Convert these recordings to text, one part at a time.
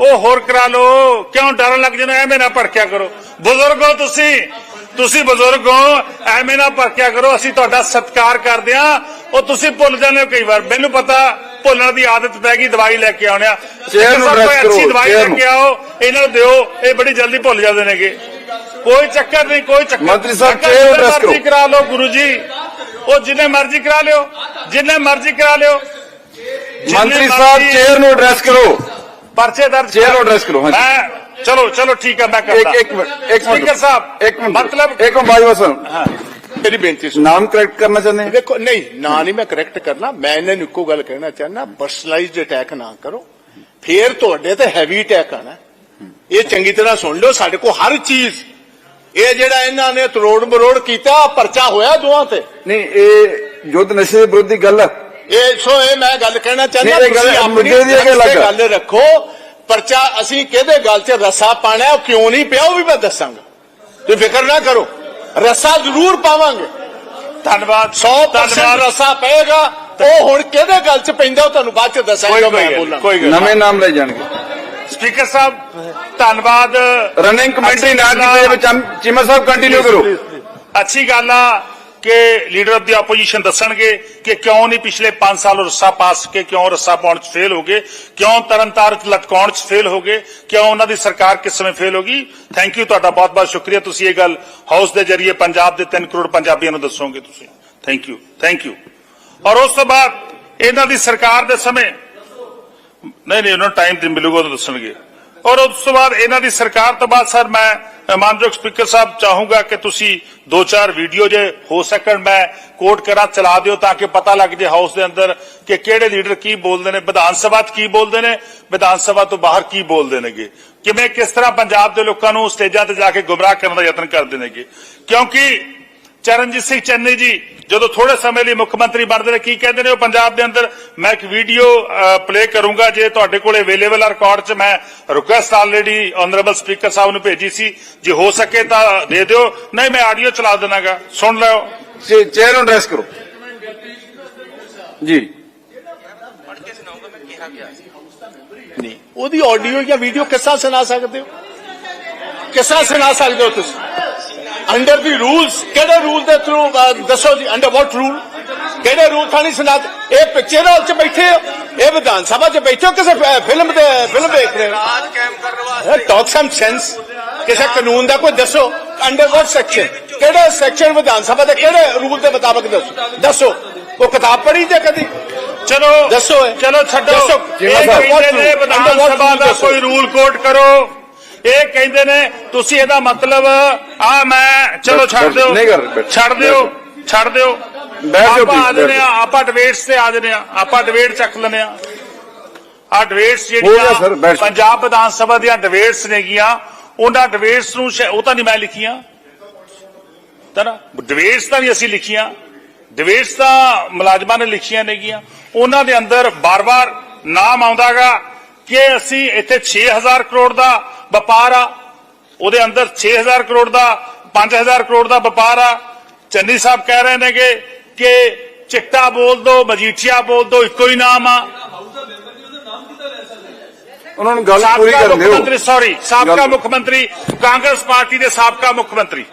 ਉਹ ਹੋਰ ਕਰਾ ਲਓ। ਕਿਉਂ ਡਰ ਲੱਗ ਜਣਾ ਐਵੇਂ ਨਾ ਭੜਕਿਆ ਕਰੋ। ਬਜ਼ੁਰਗੋ ਤੁਸੀਂ ਤੁਸੀਂ ਬਜ਼ੁਰਗ ਐਵੇਂ ਨਾ ਭੜਕਿਆ ਕਰੋ। ਅਸੀਂ ਤੁਹਾਡਾ ਸਤਿਕਾਰ ਕਰਦੇ ਆ ਉਹ ਤੁਸੀਂ ਭੁੱਲ ਜਾਂਦੇ ਹੋ ਕਈ ਵਾਰ। ਮੈਨੂੰ ਪਤਾ ਭੁੱਲਣ ਦੀ ਆਦਤ ਪੈ ਗਈ ਦਵਾਈ ਲੈ ਕੇ ਆਉਣਿਆ ਚੇਅਰ ਨੂੰ ਕੋਈ ਅੱਛੀ ਦਵਾਈ ਲੈ। ਕੇ ਆਓ ਇਹਨਾਂ ਨੂੰ ਦਿਓ। ਇਹ ਬੜੀ ਜਲਦੀ ਭੁੱਲ ਜਾਂਦੇ ਨੇਗੇ। ਕੋਈ ਚੱਕਰ ਨਹੀਂ ਕੋਈ ਚੱਕਰ ਮੰਤਰੀ ਸਾਹਿਬ, ਚੇਅਰ ਕਰੋ। ਕਰਾ ਲਓ ਗੁਰੂ ਜੀ। ਉਹ ਜਿੰਨੇ ਮਰਜ਼ੀ ਕਰਾ ਲਿਓ ਜਿੰਨੇ ਮਰਜ਼ੀ ਕਰਾ ਲਿਓ। ਮੰਤਰੀ ਸਾਹਿਬ ਚੇਅਰ ਨੂੰ ਐਡਰੈਸ ਕਰੋ। ਪਰਚੇ ਦਰਜ ਨੂੰ address ਕਰੋ, ਹਾਂਜੀ। ਮੈਂ ਚਲੋ ਚਲੋ ਠੀਕ ਹੈ ਮੈਂ ਇੱਕ ਕਰਦਾ। ਇੱਕ ਮਿੰਟ ਇੱਕ ਮਿੰਟ ਸਪੀਕਰ ਸਾਹਿਬ ਇੱਕ ਮਿੰਟ ਮਤਲਬ ਇੱਕ ਮਿੰਟ ਬਾਜਵਾ ਸਾਹਿਬ। ਹਾਂ। ਮੇਰੀ ਬੇਨਤੀ ਸੁਣੋ। ਨਾਮ ਕਰੈਕਟ ਕਰਨਾ ਚਾਹੁੰਦੇ ਹੋ? ਦੇਖੋ ਨਹੀਂ ਨਾ ਨਹੀਂ ਮੈਂ ਕਰੈਕਟ ਕਰਨਾ। ਮੈਂ ਇਹਨਾਂ ਨੂੰ ਇੱਕੋ ਗੱਲ ਕਹਿਣਾ ਚਾਹੁੰਦਾ ਪਰਸਨਲਾਈਜ਼ਡ ਅਟੈਕ ਨਾ ਕਰੋ। ਫੇਰ ਤੁਹਾਡੇ ਤੇ ਹੈਵੀ ਅਟੈਕ ਆਣਾ। ਇਹ ਚੰਗੀ ਤਰ੍ਹਾਂ ਸੁਣ ਲਓ ਸਾਡੇ ਕੋਲ ਹਰ ਚੀਜ਼। ਇਹ ਜਿਹੜਾ ਇਹਨਾਂ ਨੇ ਤਰੋੜ ਮਰੋੜ ਕੀਤਾ ਪਰਚਾ ਹੋਇਆ ਦੋਹਾਂ ਤੇ। ਨਹੀਂ ਇਹ ਯੁੱਧ ਨਸ਼ੇ ਦੇ ਵਿਰੁੱਧ ਦੀ ਗੱਲ ਹੈ ਇਹ ਸੋ ਇਹ ਮੈਂ ਗੱਲ ਕਹਿਣਾ ਚਾਹੁੰਦਾ ਨਹੀਂ, ਇਹ ਗੱਲ ਤੁਸੀਂ ਆਪਣੀ ਮੁੱਦੇ ਦੀ ਇਹ ਗੱਲ। ਗੱਲ ਰੱਖੋ। ਪਰਚਾ ਅਸੀਂ ਕਿਹਦੇ ਗੱਲ 'ਚ ਰੱਸਾ ਪਾਣਾ ਹੈ, ਉਹ ਕਿਉਂ ਨਹੀਂ ਪਿਆ ਉਹ ਵੀ ਮੈਂ ਦੱਸਾਂਗਾ। ਤੁਸੀਂ ਫਿਕਰ ਨਾ ਕਰੋ ਰੱਸਾ ਜ਼ਰੂਰ ਪਾਵਾਂਗੇ। ਧੰਨਵਾਦ। 100% ਧੰਨਵਾਦ। ਰਸਾ ਪਏਗਾ ਉਹ ਹੁਣ ਕਿਹਦੇ ਗੱਲ 'ਚ ਪੈਂਦਾ ਉਹ ਤੁਹਾਨੂੰ ਬਾਅਦ 'ਚ ਕੋਈ ਦੱਸਾਂਗਾ ਗੱਲ ਮੈਂ ਨਹੀਂ, ਬੋਲਾਂ ਕੋਈ ਗੱਲ ਨਵੇਂ ਨਾਮ ਲੈ ਜਾਣਗੇ। ਨਹੀਂ। ਸਪੀਕਰ ਸਾਹਿਬ ਧੰਨਵਾਦ। ਰਨਿੰਗ ਕਮੇਟੀ ਅੱਛੀ ਨਾਲ ਗੱਲ ਆ। ਦੇ ਵਿੱਚ ਹਮ- ਚੀਮਾ ਸਾਹਿਬ ਕੰਟੀਨਿਊ ਕਰੋ। ਅੱਛੀ ਗੱਲ ਆ ਕਿ ਲੀਡਰ ਆਫ ਦੀ ਆਪੋਜੀਸ਼ਨ ਦੱਸਣਗੇ ਕਿ ਕਿਉਂ ਨਹੀਂ ਪਿਛਲੇ 5 ਸਾਲ ਰੱਸਾ ਪਾਸ ਕੇ ਕਿਉਂ ਰੱਸਾ ਪਾਉਣ ਚ ਫੇਲ ਹੋ ਗਏ, ਕਿਉਂ ਤਰਨਤਾਰ ਚ ਲਟਕਾਉਣ ਚ ਫੇਲ ਹੋ ਗਏ, ਕਿਉਂ ਉਹਨਾਂ ਦੀ ਸਰਕਾਰ ਕਿਸ ਸਮੇਂ ਫੇਲ ਹੋ ਗਈ। ਥੈਂਕ ਯੂ ਤੁਹਾਡਾ ਬਹੁਤ ਬਹੁਤ ਸ਼ੁਕਰੀਆ। ਤੁਸੀਂ ਇਹ ਗੱਲ ਹਾਊਸ ਦੇ ਜਰੀਏ ਪੰਜਾਬ ਦੇ 3 ਕਰੋੜ ਪੰਜਾਬੀਆਂ ਨੂੰ ਦੱਸੋਗੇ ਤੁਸੀਂ। ਥੈਂਕ ਯੂ ਥੈਂਕ ਯੂ ਔਰ ਉਸ ਤੋਂ ਬਾਅਦ ਇਹਨਾਂ ਦੀ ਸਰਕਾਰ ਦੇ ਸਮੇਂ ਨਹੀਂ ਨਹੀਂ, ਉਹਨਾਂ ਨੂੰ ਟਾਈਮ ਤੇ ਮਿਲੂਗਾ, ਉਹ ਦੱਸਣਗੇ। ਔਰ ਉਸ ਤੋਂ ਬਾਅਦ ਇਹਨਾਂ ਦੀ ਸਰਕਾਰ ਤੋਂ ਬਾਅਦ ਸਰ ਮੈਂ ਮਾਨਯੋਗ ਸਪੀਕਰ ਸਾਹਿਬ ਚਾਹੂੰਗਾ ਕਿ ਤੁਸੀਂ ਦੋ ਚਾਰ ਵੀਡੀਓ ਜੇ ਹੋ ਸਕਣ, ਮੈਂ ਕੋਟ ਕਰਾ, ਚਲਾ ਦਿਓ ਤਾਂ ਕਿ ਪਤਾ ਲੱਗ ਜੇ ਹਾਊਸ ਦੇ ਅੰਦਰ ਕਿ ਕਿਹੜੇ ਲੀਡਰ ਕੀ ਬੋਲਦੇ ਨੇ, ਵਿਧਾਨ ਸਭਾ 'ਚ ਕੀ ਬੋਲਦੇ ਨੇ, ਵਿਧਾਨ ਸਭਾ ਤੋਂ ਬਾਹਰ ਕੀ ਬੋਲਦੇ ਨੇਗੇ। ਕਿਵੇਂ, ਕਿਸ ਤਰ੍ਹਾਂ ਪੰਜਾਬ ਦੇ ਲੋਕਾਂ ਨੂੰ ਸਟੇਜਾਂ ਤੇ ਜਾ ਕੇ ਗੁੰਮਰਾਹ ਕਰਨ ਦਾ ਯਤਨ ਕਰਦੇ ਨੇਗੇ। ਕਿਉਂਕਿ ਚਰਨਜੀਤ ਸਿੰਘ ਚੰਨੀ ਜੀ ਜਦੋਂ ਥੋੜੇ ਸਮੇਂ ਲਈ ਮੁੱਖ ਮੰਤਰੀ ਬਣਦੇ ਨੇ ਕੀ ਕਹਿੰਦੇ ਨੇ ਉਹ ਪੰਜਾਬ ਦੇ ਅੰਦਰ? ਮੈਂ ਇੱਕ ਵੀਡੀਓ ਪਲੇ ਕਰੂੰਗਾ ਜੇ ਤੁਹਾਡੇ ਕੋਲ ਅਵੇਲੇਬਲ ਆ ਰਿਕਾਰਡ 'ਚ। ਮੈਂ ਰਿਕੁਐਸਟ ਆਲਰੇਡੀ ਆਨਰੇਬਲ ਸਪੀਕਰ ਸਾਹਿਬ ਨੂੰ ਭੇਜੀ ਸੀ। ਜੇ ਹੋ ਸਕੇ ਤਾਂ ਦੇ ਦਿਓ ਨਹੀਂ ਮੈਂ ਆਡੀਓ ਚਲਾ ਦੇਣਾਗਾ ਸੁਣ ਲਓ। ਚੇ- ਚੇਅਰ ਨੂੰ ਐਡਰੈਸ ਕਰੋ। ਜੀ। ਨਹੀਂ ਉਹਦੀ ਆਡੀਓ ਜਾਂ ਵੀਡੀਓ ਕਿਸ ਤਰ੍ਹਾਂ ਸੁਣਾ ਸਕਦੇ ਹੋ? ਕਿਸ ਤਰ੍ਹਾਂ ਸੁਣਾ ਸਕਦੇ ਹੋ ਤੁਸੀਂ? ਅੰਡਰ ਦੀ ਰੂਲਸ ਕਿਹੜੇ ਰੂਲ ਦੇ ਥਰੂ ਦੱਸੋ ਜੀ ਅੰਡਰ ਵਾਟ ਰੂਲ ਕਿਹੜੇ ਰੂਲ ਥਾਂ ਨਹੀਂ ਸੁਣਾ ਇਹ ਪਿਕਚਰ ਹਾਲ 'ਚ ਬੈਠੇ ਹੋ? ਇਹ ਵਿਧਾਨ ਸਭਾ 'ਚ ਬੈਠੇ ਹੋ ਕਿਸੇ ਫਿਲਮ ਦੇ ਫਿਲਮ ਦੇਖ ਰਹੇ ਹੋ? ਟਾਕ ਸਮ ਸੈਂਸ ਕਿਸੇ ਕਾਨੂੰਨ ਦਾ ਕੋਈ ਦੱਸੋ ਅੰਡਰ ਵਾਟ ਸੈਕਸ਼ਨ ਕਿਹੜੇ ਸੈਕਸ਼ਨ ਵਿਧਾਨ ਸਭਾ ਦੇ ਕਿਹੜੇ ਰੂਲ ਦੇ ਮੁਤਾਬਕ ਦੱਸੋ? ਦੱਸੋ। ਉਹ ਕਿਤਾਬ ਪੜ੍ਹੀ ਤੇ ਕਦੀ? ਚਲੋ ਦੱਸੋ। ਚਲੋ ਛੱਡੋ। ਇਹ ਕਹਿੰਦੇ ਨੇ? ਵਿਧਾਨ ਸਭਾ ਦਾ। ਕੋਈ ਰੂਲ ਕੋਟ ਕਰੋ। ਇਹ ਕਹਿੰਦੇ ਨੇ ਤੁਸੀਂ ਇਹਦਾ ਮਤਲਬ ਆ ਮੈਂ ਚਲੋ ਛੱਡ ਦਿਓ। ਛੱਡ ਦਿਓ ਛੱਡ ਦਿਓ। ਆਪਾਂ ਆ ਜਨੇ ਆ ਆਪਾਂ ਡਿਬੇਟਸ ਤੇ ਆ ਜਨੇ ਆ ਆਪਾਂ ਡਿਬੇਟ ਚੱਕ ਲੈਨੇ ਆ ਆ ਡਿਬੇਟਸ ਜਿਹੜੀਆਂ। ਪੰਜਾਬ ਵਿਧਾਨ ਸਭਾ ਦੀਆਂ ਡਿਬੇਟਸ ਨੇਗੀਆਂ ਉਹਨਾਂ ਡਿਬੇਟਸ ਨੂੰ ਉਹ ਤਾਂ ਨਹੀਂ ਮੈਂ ਲਿਖੀਆਂ। ਤਾਂ ਨਾ ਡਿਬੇਟਸ ਤਾਂ ਨਹੀਂ ਅਸੀਂ ਲਿਖੀਆਂ। ਡਿਬੇਟਸ ਤਾਂ ਮੁਲਾਜ਼ਮਾਂ ਨੇ ਲਿਖੀਆਂ ਨੇਗੀਆਂ। ਉਹਨਾਂ ਦੇ ਅੰਦਰ ਬਾਰ-ਬਾਰ ਨਾਮ ਆਉਂਦਾਗਾ ਕਿ ਅਸੀਂ ਇੱਥੇ 6000 ਕਰੋੜ ਦਾ ਵਪਾਰ ਆ ਉਹਦੇ ਅੰਦਰ 6000 ਕਰੋੜ ਦਾ 5000 ਕਰੋੜ ਦਾ ਵਪਾਰ ਆ। ਚੰਨੀ ਸਾਹਿਬ ਕਹਿ ਰਹੇ ਨੇਗੇ ਕਿ ਚਿੱਟਾ ਬੋਲ ਦੋ ਮਜੀਠੀਆ ਬੋਲ ਦੋ ਇੱਕੋ ਹੀ ਨਾਮ ਆ। ਉਹਨਾਂ ਨੂੰ ਗੱਲ ਪੂਰੀ ਕਰਨ ਮੁੱਖ ਦਿਓ ਮੰਤਰੀ ਸੌਰੀ ਸਾਬਕਾ ਮੁੱਖ ਮੰਤਰੀ ਕਾਂਗਰਸ ਪਾਰਟੀ ਦੇ ਸਾਬਕਾ ਮੁੱਖ ਮੰਤਰੀ।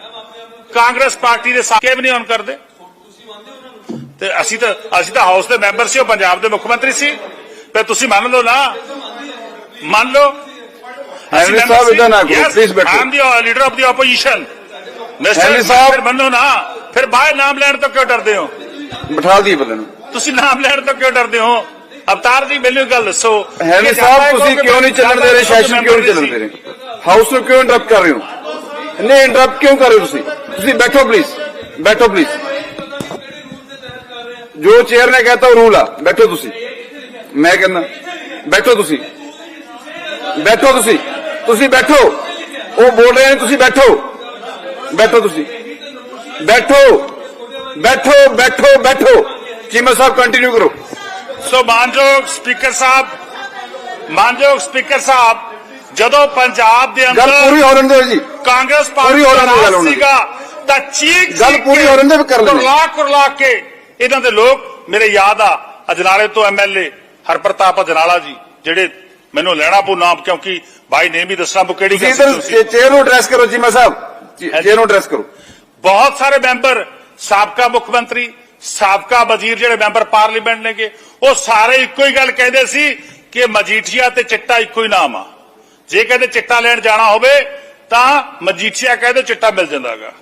ਕਾਂਗਰਸ ਪਾਰਟੀ ਦੇ ਸਾਬਕੇ ਵੀ ਨਹੀਂ ਔਨ ਕਰਦੇ। ਤੇ ਅਸੀਂ ਤਾਂ ਅਸੀਂ ਤਾਂ ਹਾਊਸ ਦੇ ਮੈਂਬਰ ਸੀ ਉਹ ਪੰਜਾਬ ਦੇ ਮੁੱਖ ਮੰਤਰੀ ਸੀ। ਫਿਰ ਤੁਸੀਂ ਮੰਨ ਲਓ ਨਾ। ਮੰਨ ਲਓ ਹੈਨਰੀ ਸਾਹਿਬ ਇਦਾਂ ਨਾ ਕਰੋ ਪਲੀਜ਼ ਬੈਠੋ ਆਮ ਦੀ leader of the opposition Henry ਸਾਹਿਬ- ਫਿਰ ਮੰਨੋ ਨਾ ਫਿਰ ਬਾਹਰ ਨਾਮ ਲੈਣ ਤੋਂ ਕਿਉਂ ਡਰਦੇ ਹੋ ਬਿਠਾ ਦੀ ਬੰਦੇ ਨੂੰ ਤੁਸੀਂ ਨਾਮ ਲੈਣ ਤੋਂ ਕਿਉਂ ਡਰਦੇ ਹੋ ਅਵਤਾਰ ਜੀ ਮੈਨੂੰ ਇੱਕ ਗੱਲ ਦੱਸੋ ਹੈਨਰੀ ਕਿ ਸਾਹਿਬ ਜਾਂਦਾ ਤੁਸੀਂ ਕਹੋਗੇ ਕਿਉਂ ਨਹੀਂ ਚੱਲਣ ਦੇ ਰਹੇ ਸੈਸ਼ਨ ਕਿਉਂ ਨਹੀਂ ਚੱਲਣ ਦੇ ਰਹੇ ਹਾਊਸ ਨੂੰ ਕਿਉਂ ਇੰਟਰਪਟ ਕਰ ਰਹੇ ਹੋ ਨਹੀਂ ਇੰਟਰਪਟ ਕਿਉਂ ਕਰ ਰਹੇ ਹੋ ਤੁਸੀਂ ਤੁਸੀਂ ਬੈਠੋ ਪਲੀਜ਼ ਬੈਠੋ ਪਲੀਜ਼ ਜੋ ਚੇਅਰ ਨੇ ਕਹਤਾ ਉਹ ਰੂਲ ਆ ਬੈਠੋ ਤੁਸੀਂ ਮੈਂ ਕਹਿੰਦਾ ਬੈਠੋ ਤੁਸੀਂ ਬੈਠੋ ਤੁਸੀਂ ਤੁਸੀਂ ਬੈਠੋ। ਉਹ ਬੋਲ ਰਹੇ ਨੇ ਤੁਸੀਂ ਬੈਠੋ। ਬੈਠੋ ਤੁਸੀਂ। ਬੈਠੋ। ਬੈਠੋ ਬੈਠੋ ਬੈਠੋ। ਚੀਮਾ ਸਾਹਿਬ ਕੰਟੀਨਿਊ ਕਰੋ। ਸੋ ਮਾਨਯੋਗ ਸਪੀਕਰ ਸਾਹਿਬ ਮਾਨਯੋਗ ਸਪੀਕਰ ਸਾਹਿਬ ਜਦੋਂ ਪੰਜਾਬ ਦੇ ਗੱਲ ਅੰਦਰ ਪੂਰੀ ਹੋਣ ਦਿਓ ਜੀ। ਕਾਂਗਰਸ ਪੂਰੀ ਪਾਰਟੀ ਦਾ ਗੱਲ। ਸੀਗਾ ਤਾਂ ਚੀਕ ਗੱਲ ਪੂਰੀ ਕੇ, ਹੋ ਲੈਣ ਦਿਓ, ਕਰ ਲੈਂਦੇ। ਕੁਰਲਾ ਕੁਰਲਾ ਕੇ ਇਹਨਾਂ ਦੇ ਲੋਕ ਮੇਰੇ ਯਾਦ ਆ ਅਜਨਾਲੇ ਤੋਂ ਐਮਐਲਏ ਹਰਪ੍ਰਤਾਪ ਅਜਨਾਲਾ ਜੀ ਜਿਹੜੇ ਮੈਨੂੰ ਲੈਣਾ ਪਊ ਨਾਮ ਕਿਉਂਕਿ ਭਾਈ ਨੇ ਵੀ ਦੱਸਣਾ ਪਊ ਕਿਹੜੀ ਤੁਸੀਂ ਇਧਰ ਚੇਅਰ ਨੂੰ ਐਡਰੈਸ ਕਰੋ ਚੀਮਾ ਸਾਹਿਬ। ਚੇਅਰ ਨੂੰ ਐਡਰੈਸ ਕਰੋ। ਬਹੁਤ ਸਾਰੇ ਮੈਂਬਰ ਸਾਬਕਾ ਮੁੱਖ ਮੰਤਰੀ ਸਾਬਕਾ ਵਜ਼ੀਰ ਜਿਹੜੇ ਮੈਂਬਰ ਪਾਰਲੀਮੈਂਟ ਨੇਗੇ ਉਹ ਸਾਰੇ ਇੱਕੋ ਹੀ ਗੱਲ ਕਹਿੰਦੇ ਸੀ ਕਿ ਮਜੀਠੀਆ ਤੇ ਚਿੱਟਾ ਇੱਕੋ ਹੀ ਨਾਮ ਆ। ਜੇ ਕਹਿੰਦੇ ਚਿੱਟਾ ਲੈਣ ਜਾਣਾ ਹੋਵੇ ਤਾਂ ਮਜੀਠੀਆ ਕਹਿੰਦੇ ਚਿੱਟਾ ਮਿਲ ਜਾਂਦਾਗਾ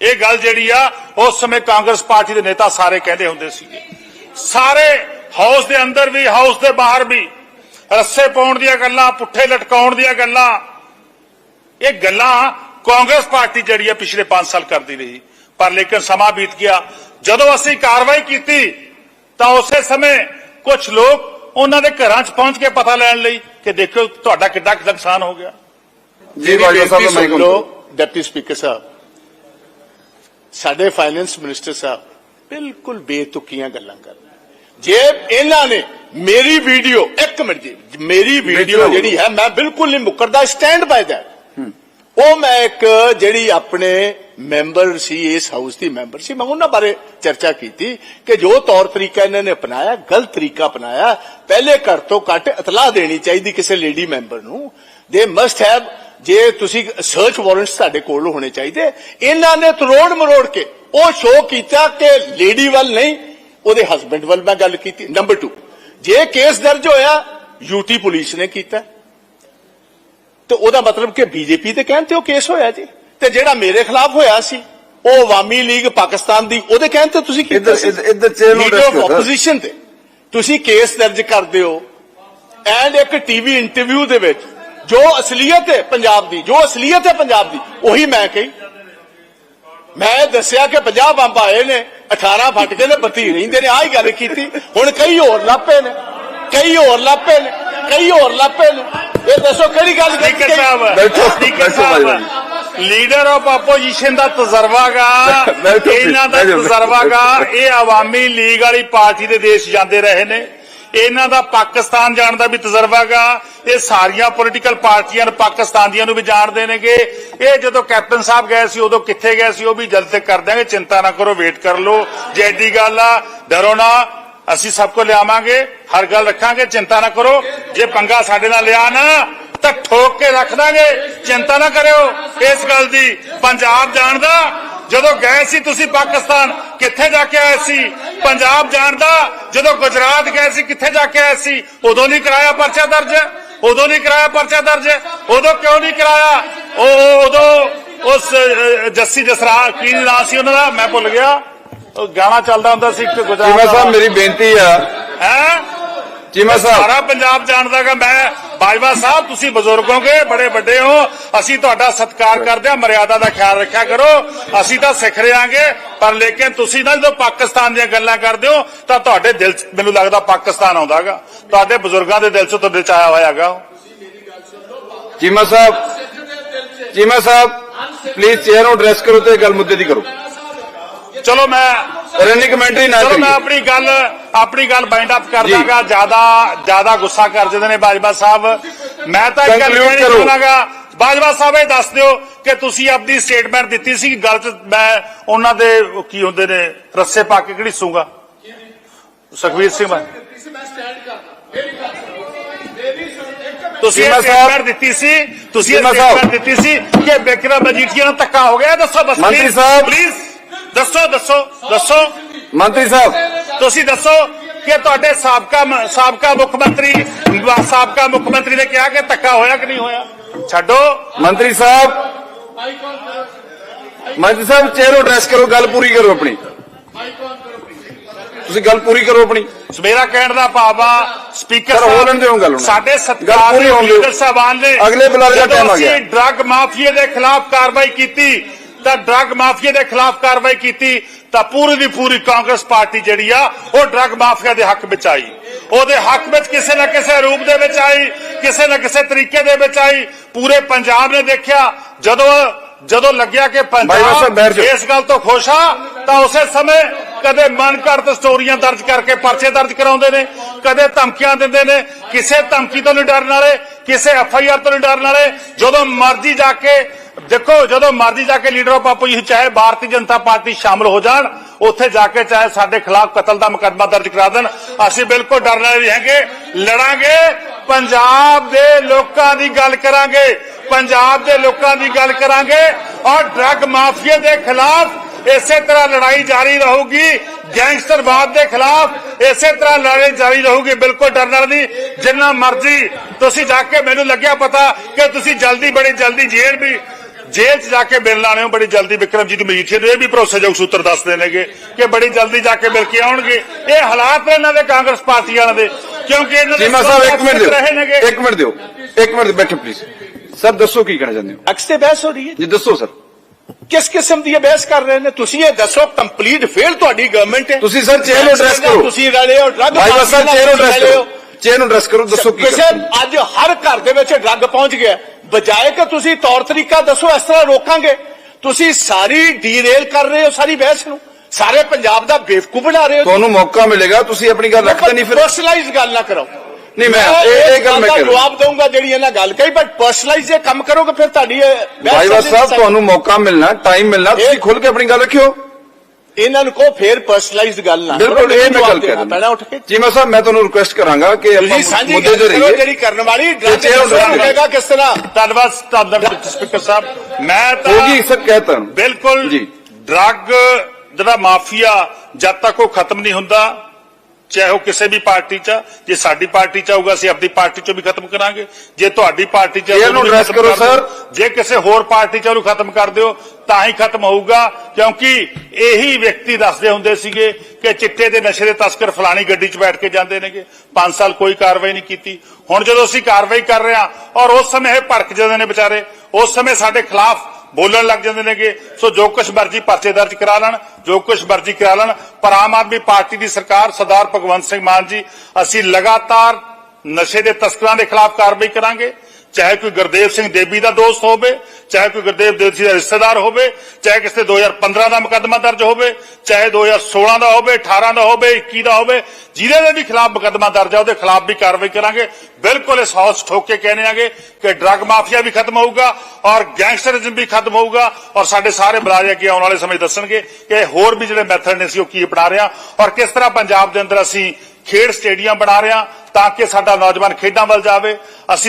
ਇਹ ਗੱਲ ਜਿਹੜੀ ਆ ਉਸ ਸਮੇਂ ਕਾਂਗਰਸ ਪਾਰਟੀ ਦੇ ਨੇਤਾ ਸਾਰੇ ਕਹਿੰਦੇ ਹੁੰਦੇ ਸੀਗੇ। ਸਾਰੇ ਹਾਊਸ ਦੇ ਅੰਦਰ ਵੀ ਹਾਊਸ ਦੇ ਬਾਹਰ ਵੀ ਰੱਸੇ ਪਾਉਣ ਦੀਆਂ ਗੱਲਾਂ ਪੁੱਠੇ ਲਟਕਾਉਣ ਦੀਆਂ ਗੱਲਾਂ ਇਹ ਗੱਲਾਂ ਕਾਂਗਰਸ ਪਾਰਟੀ ਜਿਹੜੀ ਹੈ ਪਿਛਲੇ 5 ਸਾਲ ਕਰਦੀ ਰਹੀ ਪਰ ਲੇਕਿਨ ਸਮਾਂ ਬੀਤ ਗਿਆ ਜਦੋਂ ਅਸੀਂ ਕਾਰਵਾਈ ਕੀਤੀ ਤਾਂ ਉਸੇ ਸਮੇਂ ਕੁਝ ਲੋਕ ਉਹਨਾਂ ਦੇ ਘਰਾਂ 'ਚ ਪਹੁੰਚ ਕੇ ਪਤਾ ਲੈਣ ਲਈ ਕਿ ਦੇਖੋ ਤੁਹਾਡਾ ਕਿੱਡਾ ਕੁ ਨੁਕਸਾਨ ਹੋ ਗਿਆ ਜੀ ਬਾਜਵਾ ਸਾਹਿਬ ਦਾ ਮਾਈਕ ਲੋ ਡਿਪਟੀ ਸਪੀਕਰ ਸਾਹਿਬ ਸਾਡੇ ਫਾਈਨੈਂਸ ਮਿਨਿਸਟਰ ਸਾਹਿਬ ਬਿਲਕੁਲ ਬੇਤੁਕੀਆਂ ਗੱਲਾਂ ਕਰ ਰਹੇ ਜੇ ਇਹਨਾਂ ਨੇ ਮੇਰੀ ਵੀਡੀਓ ਇੱਕ ਮਿੰਟ ਜੀ ਮੇਰੀ ਵੀਡੀਓ। ਜਿਹੜੀ ਹੈ ਮੈਂ ਬਿਲਕੁਲ ਨਹੀਂ ਮੁਕਰਦਾ ਸਟੈਂਡ ਬਾਈ ਦੈਟ ਉਹ ਮੈਂ ਇੱਕ ਜਿਹੜੀ ਆਪਣੇ ਮੈਂਬਰ ਸੀ ਇਸ ਹਾਊਸ ਦੀ ਮੈਂਬਰ ਸੀ ਮੈਂ ਉਹਨਾਂ ਬਾਰੇ ਚਰਚਾ ਕੀਤੀ ਕਿ ਜੋ ਤੌਰ ਤਰੀਕਾ ਇਹਨਾਂ ਨੇ ਅਪਣਾਇਆ ਗਲਤ ਤਰੀਕਾ ਅਪਣਾਇਆ ਪਹਿਲੇ ਘੱਟ ਤੋਂ ਘੱਟ ਇਤਲਾਹ ਦੇਣੀ ਚਾਹੀਦੀ ਕਿਸੇ ਲੇਡੀ ਮੈਂਬਰ ਨੂੰ। ਦੇ ਮਸਟ ਹੈਵ ਜੇ ਤੁਸੀਂ ਸਰਚ ਵਾਰੰਟਸ ਤੁਹਾਡੇ ਕੋਲ ਹੋਣੇ ਚਾਹੀਦੇ ਇਹਨਾਂ ਨੇ ਤਰੋੜ ਮਰੋੜ ਕੇ ਉਹ ਸ਼ੋਅ ਕੀਤਾ ਕਿ ਲੇਡੀ ਵੱਲ ਨਹੀਂ ਉਹਦੇ ਹਸਬੰਡ ਵੱਲ ਮੈਂ ਗੱਲ ਕੀਤੀ। ਨੰਬਰ 2 ਜੇ ਕੇਸ ਦਰਜ ਹੋਇਆ ਯੂਟੀ ਪੁਲਿਸ ਨੇ ਕੀਤਾ। ਤੇ ਉਹਦਾ ਮਤਲਬ ਕਿ ਬੀਜੇਪੀ ਦੇ ਕਹਿਣ ਤੇ ਉਹ ਕੇਸ ਹੋਇਆ ਜੀ। ਤੇ ਜਿਹੜਾ ਮੇਰੇ ਖਿਲਾਫ ਹੋਇਆ ਸੀ ਉਹ ਅਵਾਮੀ ਲੀਗ ਪਾਕਿਸਤਾਨ ਦੀ ਉਹਦੇ ਕਹਿਣ ਤੇ ਤੁਸੀਂ ਕੀਤਾ ਇੱਧਰ- ਇੱਧਰ- chair ਨੂੰ। ਆਪੋਜੀਸ਼ਨ ਤੇ। ਤੁਸੀਂ ਕੇਸ ਦਰਜ ਕਰਦੇ ਹੋ ਐਂਡ ਇੱਕ ਟੀਵੀ ਇੰਟਰਵਿਊ ਦੇ ਵਿੱਚ ਜੋ ਅਸਲੀਅਤ ਹੈ ਪੰਜਾਬ ਦੀ ਜੋ ਅਸਲੀਅਤ ਹੈ ਪੰਜਾਬ ਦੀ ਉਹੀ ਮੈਂ ਕਹੀ। ਮੈਂ ਦੱਸਿਆ ਕਿ 50 ਬੰਬ ਆਏ ਨੇ 18 ਫਟ ਗਏ ਨੇ 32 ਰਹਿੰਦੇ ਨੇ ਆਹ ਹੀ ਗੱਲ ਕੀਤੀ। ਹੁਣ ਕਈ ਹੋਰ ਲਾਪੇ ਨੇ ਕਈ ਹੋਰ ਲਾਪੇ ਨੇ ਕਈ ਹੋਰ ਲਾਪੇ ਨੇ। ਇਹ ਦੱਸੋ ਕਿਹੜੀ ਗੱਲ ਕੀਤੀ ਸਪੀਕਰ ਸਾਹਿਬ ਬੈਠੋ, ਸਪੀਕਰ ਸਾਹਿਬ। ਲੀਡਰ ਆਫ ਆਪੋਜੀਸ਼ਨ ਦਾ ਤਜਰਬਾਗਾ ਇਹਨਾਂ ਦਾ ਤਜਰਬਾਗਾ। ਇਹ ਆਵਾਮੀ ਲੀਗ ਵਾਲੀ ਪਾਰਟੀ ਦੇ ਦੇਸ਼ ਜਾਂਦੇ ਰਹੇ ਨੇ। ਇਹਨਾਂ ਦਾ ਪਾਕਿਸਤਾਨ ਜਾਣ ਦਾ ਵੀ ਤਜਰਬਾਗਾ ਇਹ ਸਾਰੀਆਂ ਪੋਲੀਟੀਕਲ ਪਾਰਟੀਆਂ ਨੇ ਪਾਕਿਸਤਾਨ ਦੀਆਂ ਨੂੰ ਵੀ ਜਾਣਦੇ ਨੇਗੇ। ਇਹ ਜਦੋਂ ਕੈਪਟਨ ਸਾਹਿਬ ਗਏ ਸੀ, ਉਦੋਂ ਕਿੱਥੇ ਗਏ ਸੀ, ਉਹ ਵੀ ਜਲਦ ਤੱਕ ਕਰ ਦਿਆਂਗੇ। ਚਿੰਤਾ ਨਾ ਕਰੋ ਵੇਟ ਕਰ ਲਓ। ਜੇ ਐਡੀ ਗੱਲ ਆ, ਡਰੋ ਨਾ। ਅਸੀਂ ਸਭ ਕੋ ਲਿਆਵਾਂਗੇ, ਹਰ ਗੱਲ ਰੱਖਾਂਗੇ, ਚਿੰਤਾ ਨਾ ਕਰੋ। ਜੇ ਪੰਗਾ ਸਾਡੇ ਨਾਲ ਲਿਆ ਨਾ, ਤਾਂ ਠੋਕ ਕੇ ਰੱਖ ਦਾਂਗੇ। ਚਿੰਤਾ ਨਾ ਕਰਿਓ ਇਸ ਗੱਲ ਦੀ। ਪੰਜਾਬ ਜਾਣਦਾ, ਜਦੋਂ ਗਏ ਸੀ ਤੁਸੀਂ ਪਾਕਿਸਤਾਨ ਕਿੱਥੇ ਜਾ ਕੇ ਆਏ ਸੀ? ਪੰਜਾਬ ਜਾਣਦਾ ਜਦੋਂ ਗੁਜਰਾਤ ਗਏ ਸੀ ਕਿੱਥੇ ਜਾ ਕੇ ਆਏ ਸੀ? ਉਦੋਂ ਨਹੀਂ ਕਰਾਇਆ ਪਰਚਾ ਦਰਜ? ਉਦੋਂ ਨਹੀਂ ਕਰਾਇਆ ਪਰਚਾ ਦਰਜ? ਉਦੋਂ ਕਿਉਂ ਨਹੀਂ ਕਰਾਇਆ? ਉਹ ਉਦੋਂ ਉਸ ਜੱਸੀ ਜਸਰਾ ਕੀ ਨਾਂ ਸੀ ਉਹਨਾਂ ਦਾ? ਮੈਂ ਭੁੱਲ ਗਿਆ। ਉਹ ਗਾਣਾ ਚੱਲਦਾ ਹੁੰਦਾ ਸੀ ਇੱਕ ਗੁਜਰਾਤ ਸਾਹਿਬ ਮੇਰੀ ਬੇਨਤੀ ਆ। ਹੈ? ਚੀਮਾ ਸਾਹਿਬ। ਸਾਰਾ ਪੰਜਾਬ ਜਾਣਦਾਗਾ ਮੈਂ ਬਾਜਵਾ ਸਾਹਿਬ, ਤੁਸੀਂ ਬਜ਼ੁਰਗ ਹੋਗੇ, ਬੜੇ ਵੱਡੇ ਹੋ, ਅਸੀਂ ਤੁਹਾਡਾ ਸਤਿਕਾਰ ਕਰਦੇ ਹਾਂ, ਮਰਿਆਦਾ ਦਾ ਖਿਆਲ ਰੱਖਿਆ ਕਰੋ। ਅਸੀਂ ਤਾਂ ਸਿੱਖ ਰਿਆਂਗੇ ਪਰ ਲੇਕਿਨ ਤੁਸੀਂ ਨਾ ਜਦੋਂ ਪਾਕਿਸਤਾਨ ਦੀਆਂ ਗੱਲਾਂ ਕਰਦੇ ਹੋ, ਤਾਂ ਤੁਹਾਡੇ ਦਿਲ 'ਚ ਮੈਨੂੰ ਲੱਗਦਾ ਪਾਕਿਸਤਾਨ ਆਉਂਦਾਗਾ। ਤੁਹਾਡੇ ਬਜ਼ੁਰਗਾਂ ਦੇ ਦਿਲ 'ਚ ਤੁਹਾਡੇ ਚ ਆਇਆ ਹੋਇਆਗਾ। ਚੀਮਾ ਸਾਹਿਬ ਚੀਮਾ ਸਾਹਿਬ ਪਲੀਜ਼ ਚੇਅਰ ਨੂੰ ਐਡਰੈਸ ਕਰੋ ਤੇ ਗੱਲ ਮੁੱਦੇ ਦੀ ਕਰੋ। ਚਲੋ ਮੈਂ ਰਨਿੰਗ ਕਮੈਂਟਰੀ ਨਾ ਚਲੋ ਮੈਂ ਆਪਣੀ ਗੱਲ ਆਪਣੀ ਗੱਲ ਬਾਈਂਡ ਅਪ ਕਰ। ਦਾਂਗਾ ਜ਼ਿਆਦਾ ਜ਼ਿਆਦਾ ਗੁੱਸਾ ਕਰ ਜਾਂਦੇ ਨੇ ਬਾਜਵਾ ਸਾਹਿਬ ਮੈਂ ਤਾਂ ਇੱਕ ਗੱਲ Conclude ਕਹਿਣੀ ਕਰੋ। ਚਾਹਾਂਗਾ ਬਾਜਵਾ ਸਾਹਿਬ ਇਹ ਦੱਸ ਦਿਓ ਕਿ ਤੁਸੀਂ ਆਪਣੀ ਸਟੇਟਮੈਂਟ ਦਿੱਤੀ ਸੀ ਗੱਲ ਮੈਂ ਉਹਨਾਂ ਦੇ ਕੀ ਹੁੰਦੇ ਨੇ ਰੱਸੇ ਪਾ ਕੇ ਕਿਹੜੀ ਸੂਗਾ ਸੁਖਵੀਰ ਸਿੰਘ ਮੈਂ ਤੁਸੀਂ ਇਹ। ਸਟੇਟਮੈਂਟ ਦਿੱਤੀ ਸੀ ਤੁਸੀਂ ਇਹ। ਸਟੇਟਮੈਂਟ ਦਿੱਤੀ ਸੀ ਕਿ ਬਿਕਰਮ ਮਜੀਠੀਆ ਨਾਲ ਧੱਕਾ ਹੋ ਗਿਆ ਦੱਸੋ ਬਸ ਮੰਤਰੀ ਸਾਹਿਬ। ਪਲੀਜ਼ ਦੱਸੋ ਦੱਸੋ ਦੱਸੋ ਮੰਤਰੀ ਸਾਹਿਬ ਤੁਸੀਂ ਦੱਸੋ ਕਿ ਤੁਹਾਡੇ ਸਾਬਕਾ ਸਾਬਕਾ ਮੁੱਖ ਮੰਤਰੀ ਸਾਬਕਾ ਮੁੱਖ ਮੰਤਰੀ ਨੇ ਕਿਹਾ ਕਿ ਧੱਕਾ ਹੋਇਆ ਕਿ ਨਹੀਂ ਹੋਇਆ ਛੱਡੋ ਮੰਤਰੀ ਸਾਹਿਬ ਮੰਤਰੀ ਸਾਹਿਬ ਚੇਅਰ ਨੂੰ ਐਡਰੈਸ ਕਰੋ ਗੱਲ ਪੂਰੀ ਕਰੋ ਆਪਣੀ ਤੁਸੀਂ ਗੱਲ ਪੂਰੀ ਕਰੋ ਆਪਣੀ ਮੇਰਾ ਕਹਿਣ ਦਾ ਭਾਵ ਆ ਸਪੀਕਰ ਹੋਣ ਦਿਓ ਗੱਲ। ਸਾਡੇ ਸਤਿਕਾਰ ਦੇ। ਲੀਡਰ ਸਾਹਿਬਾਨ ਨੇ ਅਗਲੇ ਬੁਲਾਰੇ ਦਾ time ਆ ਗਿਆ। ਡਰੱਗ ਮਾਫੀਏ ਦੇ ਖਿਲਾਫ ਕਾਰਵਾਈ ਕੀਤੀ ਤਾਂ ਡਰੱਗ ਮਾਫੀਏ ਦੇ ਖਿਲਾਫ ਕਾਰਵਾਈ ਕੀਤੀ ਤਾਂ ਪੂਰੀ ਦੀ ਪੂਰੀ ਕਾਂਗਰਸ ਪਾਰਟੀ ਜਿਹੜੀ ਆ ਉਹ ਡਰੱਗ ਮਾਫੀਆ ਦੇ ਹੱਕ ਵਿੱਚ ਆਈ। ਉਹਦੇ ਹੱਕ ਵਿੱਚ ਕਿਸੇ ਨਾ ਕਿਸੇ ਰੂਪ ਦੇ ਵਿੱਚ ਆਈ ਕਿਸੇ ਨਾ ਕਿਸੇ ਤਰੀਕੇ ਦੇ ਵਿੱਚ ਆਈ। ਪੂਰੇ ਪੰਜਾਬ ਨੇ ਦੇਖਿਆ ਜਦੋਂ ਜਦੋਂ ਲੱਗਿਆ ਕਿ ਪੰਜਾਬ। ਇਸ ਗੱਲ ਤੋਂ ਖੁਸ਼ ਆ ਤਾਂ ਉਸੇ ਸਮੇਂ ਕਦੇ ਮਨ ਘੜਤ ਸਟੋਰੀਆਂ ਦਰਜ ਕਰਕੇ ਪਰਚੇ ਦਰਜ ਕਰਾਉਂਦੇ ਨੇ ਕਦੇ ਧਮਕੀਆਂ ਦਿੰਦੇ ਨੇ। ਕਿਸੇ ਧਮਕੀ ਤੋਂ ਨਹੀਂ ਡਰਨ ਵਾਲੇ ਕਿਸੇ ਐਫ ਆਈ ਆਰ ਤੋਂ ਨਹੀਂ ਡਰਨ ਵਾਲੇ। ਜਦੋਂ ਮਰਜ਼ੀ ਜਾ ਕੇ ਦੇਖੋ, ਜਦੋਂ ਮਰਜ਼ੀ ਜਾ ਕੇ ਲੀਡਰ ਆਫ ਆਪੋਜੀਸ਼ਨ, ਚਾਹੇ ਭਾਰਤੀ ਜਨਤਾ ਪਾਰਟੀ ਸ਼ਾਮਲ ਹੋ ਜਾਣ, ਉੱਥੇ ਜਾ ਕੇ ਚਾਹੇ ਸਾਡੇ ਖਿਲਾਫ ਕਤਲ ਦਾ ਮੁਕੱਦਮਾ ਦਰਜ ਕਰਾ ਦੇਣ, ਅਸੀਂ ਬਿਲਕੁਲ ਡਰਨ ਵਾਲੇ ਨਹੀਂ ਹੈਗੇ, ਲੜਾਂਗੇ, ਪੰਜਾਬ ਦੇ ਲੋਕਾਂ ਦੀ ਗੱਲ ਕਰਾਂਗੇ, ਪੰਜਾਬ ਦੇ ਲੋਕਾਂ ਦੀ ਗੱਲ ਕਰਾਂਗੇ, ਔਰ ਡਰੱਗ ਮਾਫੀਆ ਦੇ ਖਿਲਾਫ ਇਸੇ ਤਰ੍ਹਾਂ ਲੜਾਈ ਜਾਰੀ ਰਹੂਗੀ ਗੈਂਗਸਟਰਵਾਦ ਦੇ ਖਿਲਾਫ ਇਸੇ ਤਰ੍ਹਾਂ ਲੜਾਈ ਜਾਰੀ ਰਹੂਗੀ, ਬਿਲਕੁਲ ਡਰਨ ਵਾਲੀ ਨਹੀਂ, ਜਿੰਨਾ ਮਰਜ਼ੀ ਤੁਸੀਂ ਜਾ ਕੇ ਮੈਨੂੰ ਲੱਗਿਆ ਪਤਾ ਕਿ ਤੁਸੀਂ ਜਲਦੀ ਬੜੀ ਜਲਦੀ ਜੇਲ੍ਹ ਵੀ ਜੇਲ੍ਹ 'ਚ ਜਾ ਕੇ ਮਿਲਣ ਆਣੇ ਹੋ ਬੜੀ ਜਲਦੀ ਵਿਕਰਮਜੀਤ ਮਜੀਠੀਆ ਨੂੰ ਇਹ ਵੀ ਭਰੋਸੇਯੋਗ ਸੂਤਰ ਦੱਸਦੇ ਨੇਗੇ ਕਿ ਬੜੀ ਜਲਦੀ ਜਾ ਕੇ ਮਿਲ ਕੇ ਆਉਣਗੇ। ਇਹ ਹਾਲਾਤ ਨੇ ਇਹਨਾਂ ਦੇ ਕਾਂਗਰਸ ਪਾਰਟੀ ਵਾਲਿਆਂ ਦੇ ਕਿਉਂਕਿ ਇਹਨਾਂ ਦੇ ਸਾਹਿਬ ਇੱਕ ਮਿੰਟ ਦਿਓ ਇੱਕ ਮਿੰਟ ਦਿਓ ਇੱਕ ਮਿੰਟ ਬੈਠੋ ਪਲੀਜ਼ ਸਰ ਦੱਸੋ ਕੀ ਕਹਿਣਾ ਚਾਹੁੰਦੇ ਹੋ? ਅਕਸ ਤੇ ਬਹਿਸ ਹੋ ਰਹੀ ਹੈ? ਜੀ ਦੱਸੋ ਸਰ। ਕਿਸ ਕਿਸਮ ਦੀ ਬਹਿਸ ਕਰ ਰਹੇ ਨੇ? ਤੁਸੀਂ ਇਹ ਦੱਸੋ ਕੰਪਲੀਟ ਫੇਲ ਤੁਹਾਡੀ ਗਵਰਨਮੈਂਟ ਹੈ। ਤੁਸੀਂ ਸਰ ਚੇਅਰ ਨੂੰ address ਕਰੋ। ਤੁਸੀਂ ਰਲੇ ਹੋ ਡਰੱਗ ਭਾਈ ਸਰ ਚੇਅਰ ਨੂੰ ਐਡਰੈਸ ਕਰੋ। ਚੇਅਰ ਨੂੰ ਐਡਰੈਸ ਕਰੋ ਦੱਸੋ ਕੀ ਕਿਸੇ ਅੱਜ ਹਰ ਘਰ ਦੇ ਵਿੱਚ ਡਰੱਗ ਪਹੁੰਚ ਗਿਆ ਬਜਾਏ ਕਿ ਤੁਸੀਂ ਤੌਰ ਤਰੀਕਾ ਦੱਸੋ ਇਸ ਤਰ੍ਹਾਂ ਰੋਕਾਂਗੇ। ਤੁਸੀਂ ਸਾਰੀ ਡੀਰੇਲ ਕਰ ਰਹੇ ਹੋ ਸਾਰੀ ਬਹਿਸ ਨੂੰ। ਸਾਰੇ ਪੰਜਾਬ ਦਾ ਬੇਵਕੂਫ ਬਣਾ ਰਹੇ ਹੋ ਤੁਹਾਨੂੰ ਮੌਕਾ ਮਿਲੇਗਾ ਤੁਸੀਂ ਆਪਣੀ ਗੱਲ ਰੱਖਦੇ ਨਹੀਂ ਫਿਰ। ਪਰਸਨਲਾਈਜ਼ ਗੱਲ ਨਾ ਕਰੋ। ਨਹੀਂ, ਮੈਂ- ਇਹ- ਇਹ ਗੱਲ ਮੈਂ ਰਿਹਾ। ਜਵਾਬ ਦਊਂਗਾ ਜਿਹੜੀ ਇਹਨਾਂ ਗੱਲ ਕਹੀ ਬਟ ਪਰਸਨਲਾਈਜ਼ ਜੇ ਕੰਮ ਕਰੋਗੇ ਫਿਰ ਤੁਹਾਡੀ ਭਾਈ ਸਾਹਿਬ ਤੁਹਾਨੂੰ ਮੌਕਾ ਮਿਲਣਾ ਟਾਈਮ ਮਿਲਣਾ ਤੁਸੀਂ ਖੁੱਲ ਕੇ ਆਪਣੀ ਗੱਲ ਰੱਖਿਓ। ਇਹਨਾਂ ਨੂੰ ਕਹੋ ਫੇਰ ਪਰਸਨਲਾਈਜ਼ਡ ਗੱਲ ਨਾ ਕਰੋ, ਬਿਲਕੁਲ ਇਹ ਮੈਂ ਗੱਲ ਦੇਣਾ ਪੈਣਾ ਉੱਠ ਕੇ। ਰਿਹਾ ਚੀਮਾ ਸਾਹਿਬ ਮੈਂ ਤੁਹਾਨੂੰ ਰਿਕੁਐਸਟ ਕਰਾਂਗਾ ਕਿ ਆਪਾਂ ਮੁੱਦੇ ਤੇ ਕਰੋ ਰਹੀਏ। ਜਿਹੜੀ ਕਰਨ ਵਾਲੀ। ਲੱਗੇਗਾ ਕਿਸ ਤਰ੍ਹਾਂ? ਧੰਨਵਾਦ ਧੰਨਵਾਦ ਸਪੀਕਰ ਸਾਹਿਬ। ਮੈਂ ਤਾਂ ਹੋਗੀ ਸਰ ਕਹਿਤਾ ਬਿਲਕੁਲ ਜੀ। ਡਰੱਗ ਜਿਹੜਾ ਮਾਫੀਆ ਜਦ ਤੱਕ ਉਹ ਖਤਮ ਨਹੀਂ ਹੁੰਦਾ ਚਾਹੇ ਉਹ ਕਿਸੇ ਵੀ ਪਾਰਟੀ ਚ ਆ, ਜੇ ਸਾਡੀ ਪਾਰਟੀ ਚ ਆਊਗਾ ਅਸੀਂ ਆਪਣੀ ਪਾਰਟੀ ਚੋਂ ਵੀ ਖਤਮ ਕਰਾਂਗੇ ਜੇ ਤੁਹਾਡੀ ਪਾਰਟੀ ਚ ਆ, ਇਹਨੂੰ ਉਹਨੂੰ ਵੀ address ਖਤਮ ਕਰੋ, ਕਰ ਦਿਓ। ਸਰ। ਜੇ ਕਿਸੇ ਹੋਰ ਪਾਰਟੀ ਚ ਉਹਨੂੰ ਖਤਮ ਕਰ ਦਿਓ ਤਾਂ ਹੀ ਖਤਮ ਹੋਊਗਾ ਕਿਉਂਕਿ ਇਹੀ ਵਿਅਕਤੀ ਦੱਸਦੇ ਹੁੰਦੇ ਸੀਗੇ ਕਿ ਚਿੱਟੇ ਦੇ ਨਸ਼ੇ ਦੇ ਤਸਕਰ ਫਲਾਣੀ ਗੱਡੀ 'ਚ ਬੈਠ ਕੇ ਜਾਂਦੇ ਨੇਗੇ 5 ਸਾਲ ਕੋਈ ਕਾਰਵਾਈ ਨਹੀਂ ਕੀਤੀ ਹੁਣ ਜਦੋਂ ਅਸੀਂ ਕਾਰਵਾਈ ਕਰ ਰਹੇ ਹਾਂ ਔਰ ਉਸ ਸਮੇਂ ਇਹ ਭੜਕ ਜਾਂਦੇ ਨੇ ਵਿਚਾਰੇ ਉਸ ਸਮੇਂ ਸਾਡੇ ਖਿਲਾਫ ਬੋਲਣ ਲੱਗ ਜਾਂਦੇ ਨੇਗੇ। ਸੋ ਜੋ ਕੁਛ ਮਰਜ਼ੀ ਪਰਚੇ ਦਰਜ ਕਰਾ ਲੈਣ, ਜੋ ਕੁਛ ਮਰਜ਼ੀ ਕਰਾ ਲੈਣ, ਪਰ ਆਮ ਆਦਮੀ ਪਾਰਟੀ ਦੀ ਸਰਕਾਰ ਸਰਦਾਰ ਭਗਵੰਤ ਸਿੰਘ ਮਾਨ ਜੀ, ਅਸੀਂ ਲਗਾਤਾਰ ਨਸ਼ੇ ਦੇ ਤਸਕਰਾਂ ਦੇ ਖਿਲਾਫ ਕਾਰਵਾਈ ਕਰਾਂਗੇ। ਚਾਹੇ ਕੋਈ ਗੁਰਦੇਵ ਸਿੰਘ ਦੇਵੀ ਦਾ ਦੋਸਤ ਹੋਵੇ, ਚਾਹੇ ਕੋਈ ਗੁਰਦੇਵ ਦੇਵ ਸਿੰਘ ਦਾ ਰਿਸ਼ਤੇਦਾਰ ਹੋਵੇ, ਚਾਹੇ ਕਿਸੇ 2015 ਦਾ ਮੁਕੱਦਮਾ ਦਰਜ ਹੋਵੇ, ਚਾਹੇ 2016 ਦਾ ਹੋਵੇ 18 ਦਾ ਹੋਵੇ 21 ਦਾ ਹੋਵੇ, ਜਿਹਦੇ ਦੇ ਵੀ ਖਿਲਾਫ ਮੁਕੱਦਮਾ ਦਰਜ ਹੈ ਉਹਦੇ ਖਿਲਾਫ ਵੀ ਕਾਰਵਾਈ ਕਰਾਂਗੇ। ਬਿਲਕੁਲ ਇਸ ਹੌਸ ਠੋਕ ਕੇ ਕਹਿੰਦੇ ਆਂਗੇ ਕਿ ਡਰੱਗ ਮਾਫੀਆ ਵੀ ਖਤਮ ਹੋਊਗਾ ਔਰ ਗੈਂਗਸਟਰਿਜ਼ਮ ਵੀ ਖਤਮ ਹੋਊਗਾ ਔਰ ਸਾਡੇ ਸਾਰੇ ਬਲਾਜ ਅੱਗੇ ਆਉਣ ਵਾਲੇ ਸਮੇਂ ਦੱਸਣਗੇ ਕਿ ਹੋਰ ਵੀ ਜਿਹੜੇ ਮੈਥਡ ਨੇ ਸੀ, ਉਹ ਕੀ ਅਪਣਾ ਰਹੇ ਹਾਂ ਔਰ ਕਿਸ ਤਰ੍ਹਾਂ ਪੰਜਾਬ ਦੇ ਅੰਦਰ ਅਸੀਂ ਖੇਡ ਸਟੇਡੀਅਮ ਬਣਾ ਰਹੇ ਹਾਂ ਤਾਂ ਕਿ ਸਾਡਾ ਨੌਜਵਾਨ ਖੇਡਾਂ ਵੱਲ ਜਾਵੇ। ਅਸੀਂ